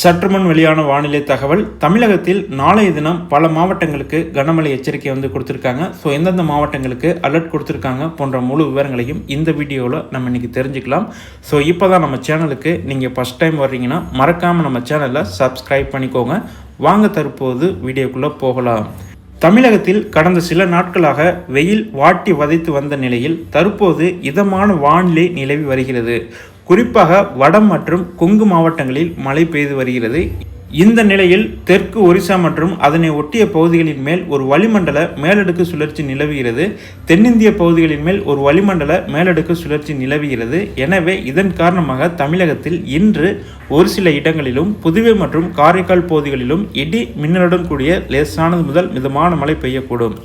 சற்றுமுன் வெளியான வானிலை தகவல் தமிழகத்தில் நாளைய தினம் பல மாவட்டங்களுக்கு கனமழை எச்சரிக்கை வந்து கொடுத்துருக்காங்க. ஸோ எந்தெந்த மாவட்டங்களுக்கு அலர்ட் கொடுத்துருக்காங்க போன்ற முழு விவரங்களையும் இந்த வீடியோவில் நம்ம இன்றைக்கி தெரிஞ்சுக்கலாம். ஸோ இப்போ தான் நம்ம சேனலுக்கு நீங்கள் ஃபஸ்ட் டைம் வர்றீங்கன்னா மறக்காமல் நம்ம சேனலை சப்ஸ்கிரைப் பண்ணிக்கோங்க. வாங்க தற்போது வீடியோக்குள்ளே போகலாம். தமிழகத்தில் கடந்த சில நாட்களாக வெயில் வாட்டி வதைத்து வந்த நிலையில் தற்போது இதமான வானிலை நிலவி வருகிறது. குறிப்பாக வடம் மற்றும் கொங்கு மாவட்டங்களில் மழை பெய்து வருகிறது. இந்த நிலையில் தெற்கு ஒரிசா மற்றும் அதனை ஒட்டிய பகுதிகளின் மேல் ஒரு வளிமண்டல மேலடுக்கு சுழற்சி நிலவுகிறது. தென்னிந்திய பகுதிகளின் மேல் ஒரு வளிமண்டல மேலடுக்கு சுழற்சி நிலவுகிறது. எனவே இதன் காரணமாக தமிழகத்தில் இன்று ஒரு சில இடங்களிலும் புதுவை மற்றும் காரைக்கால் பகுதிகளிலும் இடி மின்னலுடன் கூடிய லேசானது முதல் மிதமான மழை பெய்யக்கூடும்.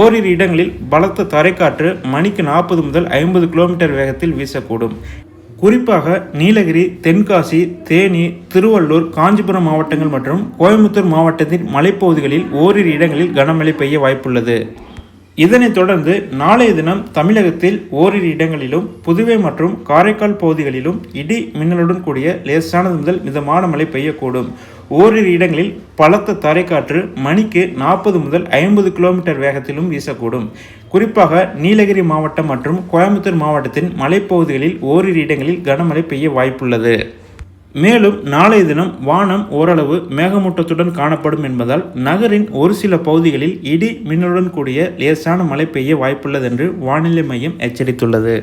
ஓரிரு இடங்களில் பலத்த தரைக்காற்று மணிக்கு நாற்பது முதல் ஐம்பது கிலோமீட்டர் வேகத்தில் வீசக்கூடும். குறிப்பாக நீலகிரி தென்காசி தேனி திருவள்ளூர் காஞ்சிபுரம் மாவட்டங்கள் மற்றும் கோயம்புத்தூர் மாவட்டத்தின் மலைப்பகுதிகளில் ஓரிரு இடங்களில் கனமழை பெய்ய வாய்ப்புள்ளது. இதனைத் தொடர்ந்து நாளைய தினம் தமிழகத்தில் ஓரிரு இடங்களிலும் புதுவை மற்றும் காரைக்கால் பகுதிகளிலும் இடி மின்னலுடன் கூடிய லேசானது முதல் மிதமான மழை பெய்யக்கூடும். ஓரிரு இடங்களில் பலத்த தரைக்காற்று மணிக்கு நாற்பது முதல் ஐம்பது கிலோமீட்டர் வேகத்திலும் வீசக்கூடும். குறிப்பாக நீலகிரி மாவட்டம் மற்றும் கோயம்புத்தூர் மாவட்டத்தின் மலைப்பகுதிகளில் ஓரிரு இடங்களில் கனமழை பெய்ய வாய்ப்புள்ளது. மேலும் நாளைய தினம் வானம் ஓரளவு மேகமூட்டத்துடன் காணப்படும் என்பதால் நகரின் ஒரு சில பகுதிகளில் இடி மின்னலுடன் கூடிய லேசான மழை பெய்ய வாய்ப்புள்ளது என்று வானிலை மையம் எச்சரித்துள்ளது.